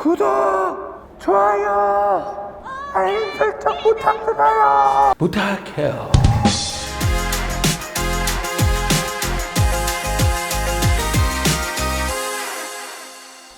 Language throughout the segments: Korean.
구독, 좋아요, 알림 설정 부탁드려요. 부탁해요.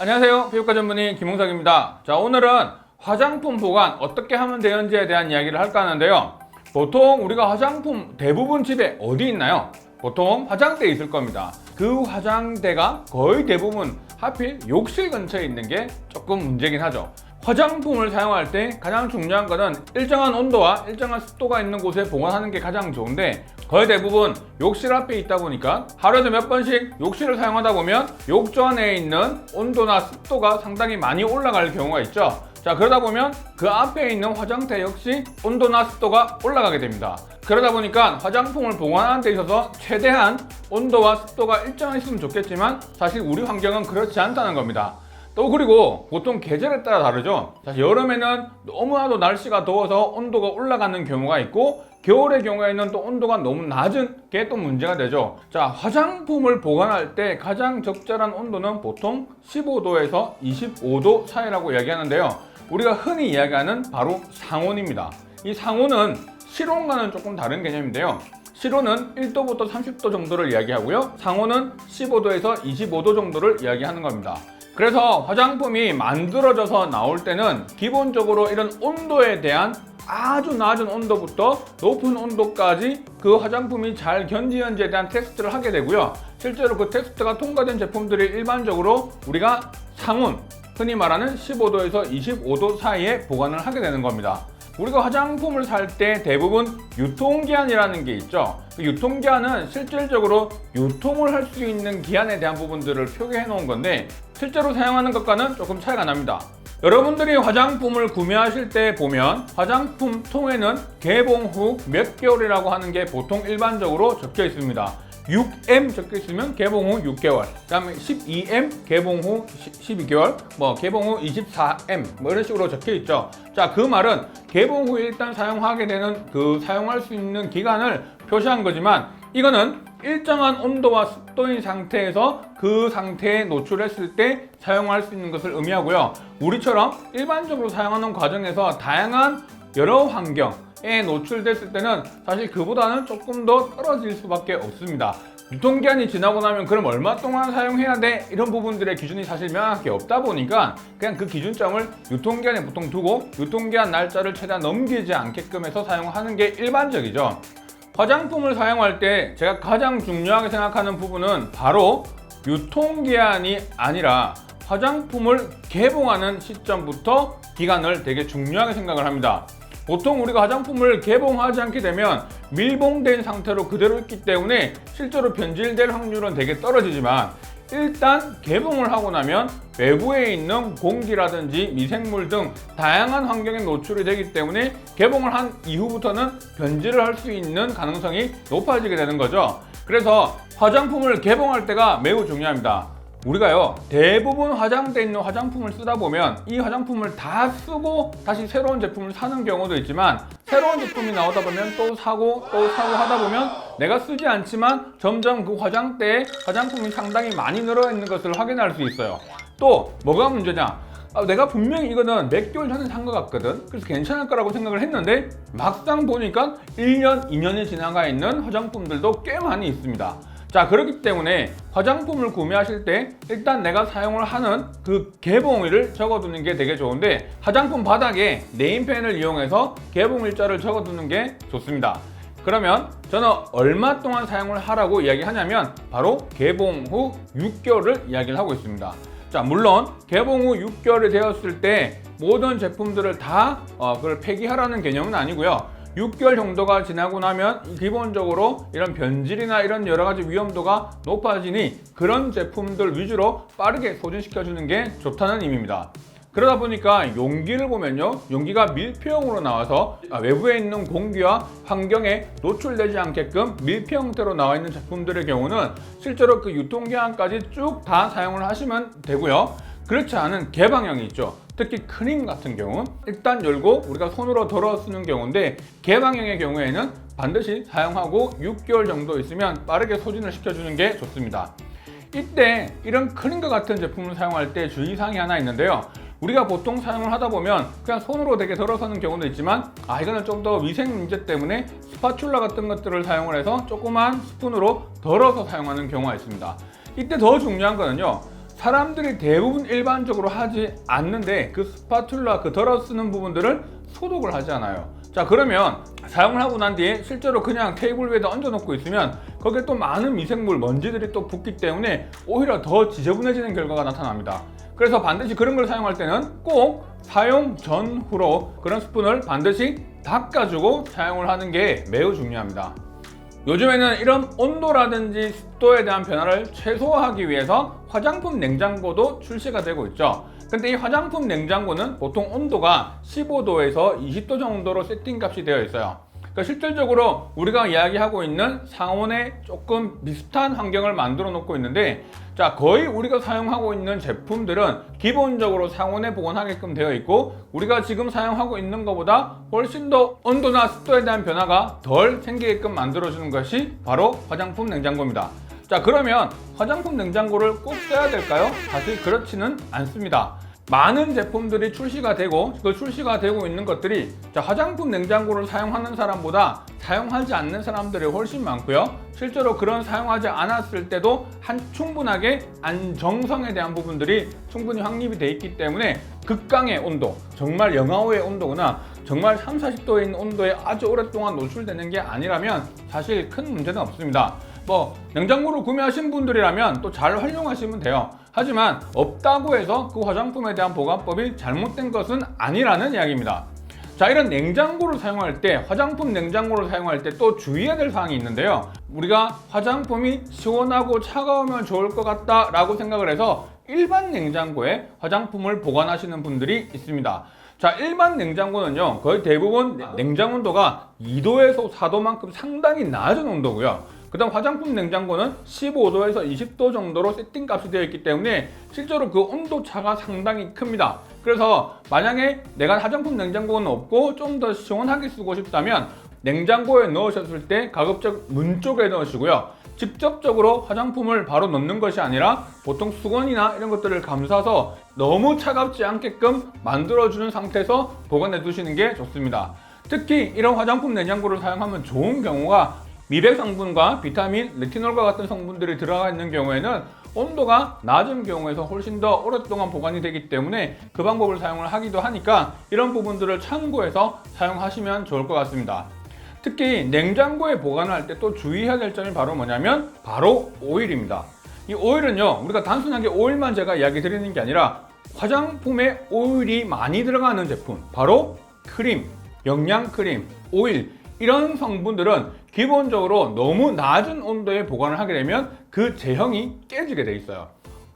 안녕하세요. 피부과 전문의 김홍석입니다. 자, 오늘은 화장품 보관 어떻게 하면 되는지에 대한 이야기를 할까 하는데요. 보통 우리가 화장품 대부분 집에 어디 있나요? 보통 화장대에 있을 겁니다. 그 화장대가 거의 대부분 하필 욕실 근처에 있는 게 조금 문제긴 하죠. 화장품을 사용할 때 가장 중요한 거는 일정한 온도와 일정한 습도가 있는 곳에 보관하는 게 가장 좋은데 거의 대부분 욕실 앞에 있다 보니까 하루에도 몇 번씩 욕실을 사용하다 보면 욕조 안에 있는 온도나 습도가 상당히 많이 올라갈 경우가 있죠. 자 그러다 보면 그 앞에 있는 화장대 역시 온도나 습도가 올라가게 됩니다. 그러다 보니까 화장품을 보관하는 데 있어서 최대한 온도와 습도가 일정했으면 좋겠지만 사실 우리 환경은 그렇지 않다는 겁니다. 또 그리고 보통 계절에 따라 다르죠. 자, 여름에는 너무나도 날씨가 더워서 온도가 올라가는 경우가 있고 겨울의 경우에는 또 온도가 너무 낮은 게 또 문제가 되죠. 자, 화장품을 보관할 때 가장 적절한 온도는 보통 15도에서 25도 사이라고 이야기하는데요. 우리가 흔히 이야기하는 바로 상온입니다. 이 상온은 실온과는 조금 다른 개념인데요. 실온은 1도부터 30도 정도를 이야기하고요. 상온은 15도에서 25도 정도를 이야기하는 겁니다. 그래서 화장품이 만들어져서 나올 때는 기본적으로 이런 온도에 대한 아주 낮은 온도부터 높은 온도까지 그 화장품이 잘 견디는지에 대한 테스트를 하게 되고요. 실제로 그 테스트가 통과된 제품들이 일반적으로 우리가 상온, 흔히 말하는 15도에서 25도 사이에 보관을 하게 되는 겁니다. 우리가 화장품을 살 때 대부분 유통기한이라는 게 있죠. 그 유통기한은 실질적으로 유통을 할 수 있는 기한에 대한 부분들을 표기해 놓은 건데 실제로 사용하는 것과는 조금 차이가 납니다. 여러분들이 화장품을 구매하실 때 보면 화장품 통에는 개봉 후 몇 개월이라고 하는 게 보통 일반적으로 적혀 있습니다. 6M 적혀 있으면 개봉 후 6개월. 그다음에 12M 개봉 후 12개월. 뭐 개봉 후 24M 뭐 이런 식으로 적혀 있죠. 자, 그 말은 개봉 후 일단 사용하게 되는 그 사용할 수 있는 기간을 표시한 거지만 이거는 일정한 온도와 습도인 상태에서 그 상태에 노출했을 때 사용할 수 있는 것을 의미하고요. 우리처럼 일반적으로 사용하는 과정에서 다양한 여러 환경 에 노출됐을 때는 사실 그보다는 조금 더 떨어질 수밖에 없습니다. 유통기한이 지나고 나면 그럼 얼마 동안 사용해야 돼? 이런 부분들의 기준이 사실 명확히 없다 보니까 그냥 그 기준점을 유통기한에 보통 두고 유통기한 날짜를 최대한 넘기지 않게끔 해서 사용하는 게 일반적이죠. 화장품을 사용할 때 제가 가장 중요하게 생각하는 부분은 바로 유통기한이 아니라 화장품을 개봉하는 시점부터 기간을 되게 중요하게 생각을 합니다. 보통 우리가 화장품을 개봉하지 않게 되면 밀봉된 상태로 그대로 있기 때문에 실제로 변질될 확률은 되게 떨어지지만 일단 개봉을 하고 나면 외부에 있는 공기라든지 미생물 등 다양한 환경에 노출이 되기 때문에 개봉을 한 이후부터는 변질을 할 수 있는 가능성이 높아지게 되는 거죠. 그래서 화장품을 개봉할 때가 매우 중요합니다. 우리가요 대부분 화장대에 있는 화장품을 쓰다 보면 이 화장품을 다 쓰고 다시 새로운 제품을 사는 경우도 있지만 새로운 제품이 나오다 보면 또 사고 또 사고 하다 보면 내가 쓰지 않지만 점점 그 화장대에 화장품이 상당히 많이 늘어 있는 것을 확인할 수 있어요. 또 뭐가 문제냐? 아, 내가 분명히 이거는 몇 개월 전에 산 것 같거든? 그래서 괜찮을 거라고 생각을 했는데 막상 보니까 1년, 2년이 지나가 있는 화장품들도 꽤 많이 있습니다 자 그렇기 때문에 화장품을 구매하실 때 일단 내가 사용을 하는 그 개봉일을 적어두는 게 되게 좋은데 화장품 바닥에 네임펜을 이용해서 개봉일자를 적어두는 게 좋습니다. 그러면 저는 얼마 동안 사용을 하라고 이야기하냐면 바로 개봉 후 6개월을 이야기를 하고 있습니다. 자 물론 개봉 후 6개월이 되었을 때 모든 제품들을 다 어, 그걸 폐기하라는 개념은 아니고요 6개월 정도가 지나고 나면 기본적으로 이런 변질이나 이런 여러 가지 위험도가 높아지니 그런 제품들 위주로 빠르게 소진시켜 주는 게 좋다는 의미입니다. 그러다 보니까 용기를 보면요. 용기가 밀폐형으로 나와서 외부에 있는 공기와 환경에 노출되지 않게끔 밀폐 형태로 나와 있는 제품들의 경우는 실제로 그 유통기한까지 쭉 다 사용을 하시면 되고요. 그렇지 않은 개방형이 있죠 특히 크림 같은 경우 일단 열고 우리가 손으로 덜어 쓰는 경우인데 개방형의 경우에는 반드시 사용하고 6개월 정도 있으면 빠르게 소진을 시켜주는 게 좋습니다 이때 이런 크림과 같은 제품을 사용할 때 주의사항이 하나 있는데요 우리가 보통 사용을 하다 보면 그냥 손으로 되게 덜어서는 경우도 있지만 아 이거는 좀 더 위생 문제 때문에 스파츌라 같은 것들을 사용을 해서 조그만 스푼으로 덜어서 사용하는 경우가 있습니다. 이때 더 중요한 거는요. 사람들이 대부분 일반적으로 하지 않는데 그 스파츌라 그 덜어 쓰는 부분들을 소독을 하지 않아요. 자 그러면 사용을 하고 난 뒤에 실제로 그냥 테이블 위에다 얹어 놓고 있으면 거기에 또 많은 미생물 먼지들이 또 붙기 때문에 오히려 더 지저분해지는 결과가 나타납니다. 그래서 반드시 그런 걸 사용할 때는 꼭 사용 전후로 그런 스푼을 반드시 닦아주고 사용을 하는 게 매우 중요합니다. 요즘에는 이런 온도라든지 습도에 대한 변화를 최소화하기 위해서 화장품 냉장고도 출시가 되고 있죠. 근데 이 화장품 냉장고는 보통 온도가 15도에서 20도 정도로 세팅값이 되어 있어요. 그러니까 실질적으로 우리가 이야기하고 있는 상온에 조금 비슷한 환경을 만들어 놓고 있는데 자 거의 우리가 사용하고 있는 제품들은 기본적으로 상온에 보관하게끔 되어 있고 우리가 지금 사용하고 있는 것보다 훨씬 더 온도나 습도에 대한 변화가 덜 생기게끔 만들어주는 것이 바로 화장품 냉장고입니다. 자 그러면 화장품 냉장고를 꼭 써야 될까요? 사실 그렇지는 않습니다. 많은 제품들이 출시가 되고 그 출시가 되고 있는 것들이 자, 화장품 냉장고를 사용하는 사람보다 사용하지 않는 사람들이 훨씬 많고요. 실제로 그런 사용하지 않았을 때도 한 충분하게 안정성에 대한 부분들이 충분히 확립이 돼 있기 때문에 극강의 온도, 정말 영하오의 온도거나 정말 3, 40도에 있는 온도에 아주 오랫동안 노출되는 게 아니라면 사실 큰 문제는 없습니다. 뭐 냉장고를 구매하신 분들이라면 또 잘 활용하시면 돼요. 하지만 없다고 해서 그 화장품에 대한 보관법이 잘못된 것은 아니라는 이야기입니다. 자, 이런 냉장고를 사용할 때, 화장품 냉장고를 사용할 때 또 주의해야 될 사항이 있는데요. 우리가 화장품이 시원하고 차가우면 좋을 것 같다 라고 생각을 해서 일반 냉장고에 화장품을 보관하시는 분들이 있습니다. 자, 일반 냉장고는요, 거의 대부분 냉장 온도가 2도에서 4도만큼 상당히 낮은 온도고요. 그 다음 화장품 냉장고는 15도에서 20도 정도로 세팅 값이 되어 있기 때문에 실제로 그 온도 차가 상당히 큽니다. 그래서 만약에 내가 화장품 냉장고는 없고 좀 더 시원하게 쓰고 싶다면 냉장고에 넣으셨을 때 가급적 문 쪽에 넣으시고요. 직접적으로 화장품을 바로 넣는 것이 아니라 보통 수건이나 이런 것들을 감싸서 너무 차갑지 않게끔 만들어주는 상태에서 보관해 두시는 게 좋습니다. 특히 이런 화장품 냉장고를 사용하면 좋은 경우가 미백 성분과 비타민, 레티놀과 같은 성분들이 들어가 있는 경우에는 온도가 낮은 경우에서 훨씬 더 오랫동안 보관이 되기 때문에 그 방법을 사용을 하기도 하니까 이런 부분들을 참고해서 사용하시면 좋을 것 같습니다. 특히 냉장고에 보관을 할 때 또 주의해야 될 점이 바로 뭐냐면 바로 오일입니다. 이 오일은요 우리가 단순하게 오일만 제가 이야기 드리는 게 아니라 화장품에 오일이 많이 들어가는 제품 바로 크림, 영양 크림, 오일 이런 성분들은 기본적으로 너무 낮은 온도에 보관을 하게 되면 그 제형이 깨지게 돼 있어요.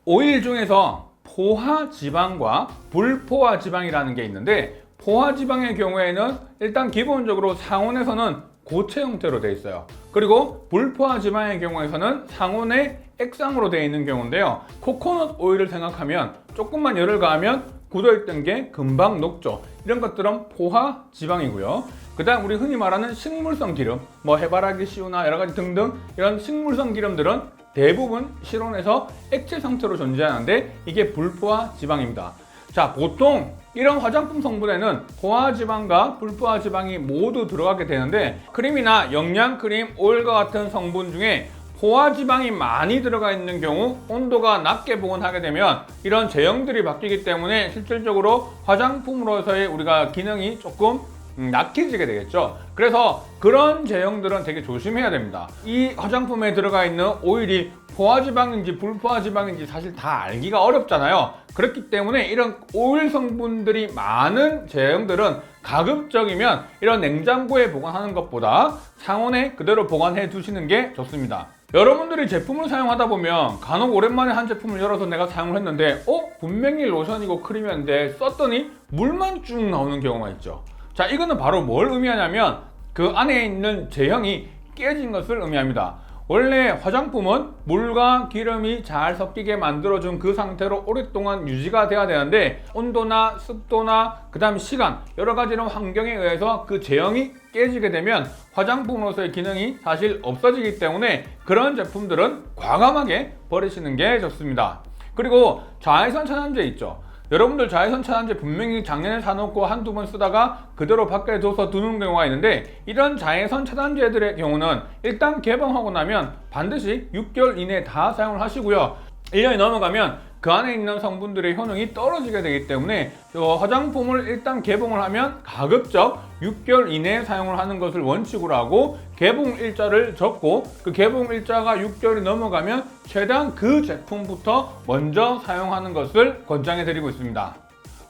오일 중에서 포화 지방과 불포화 지방이라는 게 있는데 포화 지방의 경우에는 일단 기본적으로 상온에서는 고체 형태로 되어 있어요. 그리고 불포화 지방의 경우에서는 상온에 액상으로 되어 있는 경우인데요. 코코넛 오일을 생각하면 조금만 열을 가하면 굳어있던 게 금방 녹죠. 이런 것들은 포화 지방이고요. 그 다음 우리 흔히 말하는 식물성 기름, 뭐 해바라기 씨유나 여러 가지 등등 이런 식물성 기름들은 대부분 실온에서 액체 상태로 존재하는데 이게 불포화 지방입니다. 자, 보통 이런 화장품 성분에는 포화 지방과 불포화 지방이 모두 들어가게 되는데 크림이나 영양 크림, 오일과 같은 성분 중에 포화 지방이 많이 들어가 있는 경우 온도가 낮게 보관하게 되면 이런 제형들이 바뀌기 때문에 실질적으로 화장품으로서의 우리가 기능이 조금 음, 약해지게 되겠죠. 그래서 그런 제형들은 되게 조심해야 됩니다. 이 화장품에 들어가 있는 오일이 포화지방인지 불포화지방인지 사실 다 알기가 어렵잖아요. 그렇기 때문에 이런 오일 성분들이 많은 제형들은 가급적이면 이런 냉장고에 보관하는 것보다 상온에 그대로 보관해 두시는 게 좋습니다. 여러분들이 제품을 사용하다 보면 간혹 오랜만에 한 제품을 열어서 내가 사용을 했는데 어? 분명히 로션이고 크림이었는데 썼더니 물만 쭉 나오는 경우가 있죠. 자, 이거는 바로 뭘 의미하냐면 그 안에 있는 제형이 깨진 것을 의미합니다. 원래 화장품은 물과 기름이 잘 섞이게 만들어준 그 상태로 오랫동안 유지가 돼야 되는데 온도나 습도나 그 다음 시간 여러 가지 이런 환경에 의해서 그 제형이 깨지게 되면 화장품으로서의 기능이 사실 없어지기 때문에 그런 제품들은 과감하게 버리시는 게 좋습니다. 그리고 자외선 차단제 있죠. 여러분들 자외선 차단제 분명히 작년에 사놓고 한두 번 쓰다가 그대로 밖에 둬서 두는 경우가 있는데 이런 자외선 차단제들의 경우는 일단 개봉하고 나면 반드시 6개월 이내에 다 사용을 하시고요. 1년이 넘어가면 그 안에 있는 성분들의 효능이 떨어지게 되기 때문에 어, 화장품을 일단 개봉을 하면 가급적 6개월 이내에 사용을 하는 것을 원칙으로 하고 개봉 일자를 적고 그 개봉 일자가 6개월이 넘어가면 최대한 그 제품부터 먼저 사용하는 것을 권장해 드리고 있습니다.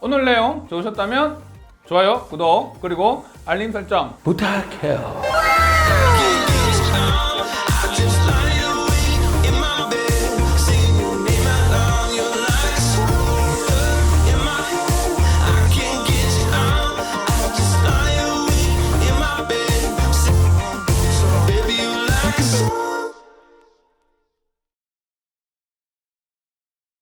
오늘 내용 좋으셨다면 좋아요, 구독, 그리고 알림 설정 부탁해요.